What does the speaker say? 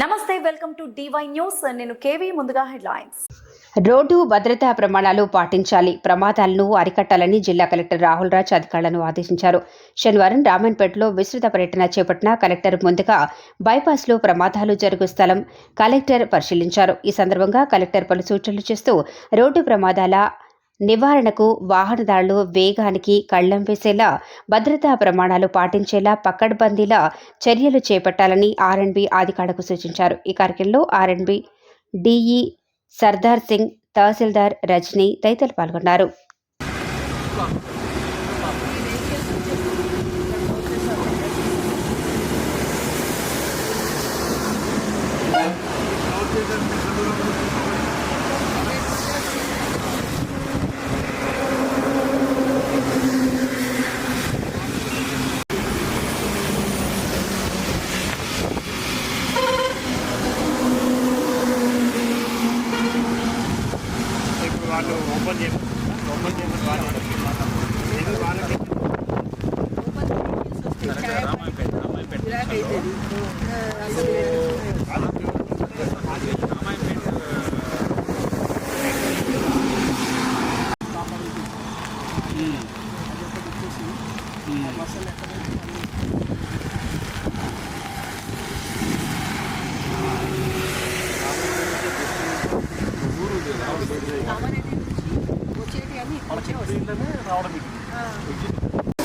నమస్తే welcome to DY news. నేను KV ముందుగా హెడ్లైన్స్. రోడ్డు భద్రతా ప్రమాణాలు పాటించాలి. ప్రమాదాలను అరికట్టాలని జిల్లా కలెక్టర్ రాహుల్ రాజ్ అధికారులను ఆదేశించారు. శనివారం రామన్పేటలో విస్తృత పర్యటన చేపట్టిన కలెక్టర్ ముందుగా బైపాస్లో ప్రమాదాలు జరుగు స్థలం కలెక్టర్ పరిశీలించారు. ఈ సందర్భంగా కలెక్టర్ పలు సూచనలు చేస్తూ రోడ్డు ప్రమాదాల నివారణకు వాహనదారులు వేగానికి కళ్ళం వేసేలా భద్రతా ప్రమాణాలు పాటించేలా పక్కడ్బందీలా చర్యలు చేపట్టాలని ఆర్ఎన్బి అధికారులకు సూచించారు. ఈ కార్యక్రమంలో ఆర్ఎన్బి డిఈ సర్దార్ సింగ్ తహసీల్దార్ రజనీ తదితరులు పాల్గొన్నారు. వాళ్ళు ఓపెన్ చేయమని ఓపెన్ చేయమని వాళ్ళు నేను వాళ్ళకి ఊరు చెక్ రావడం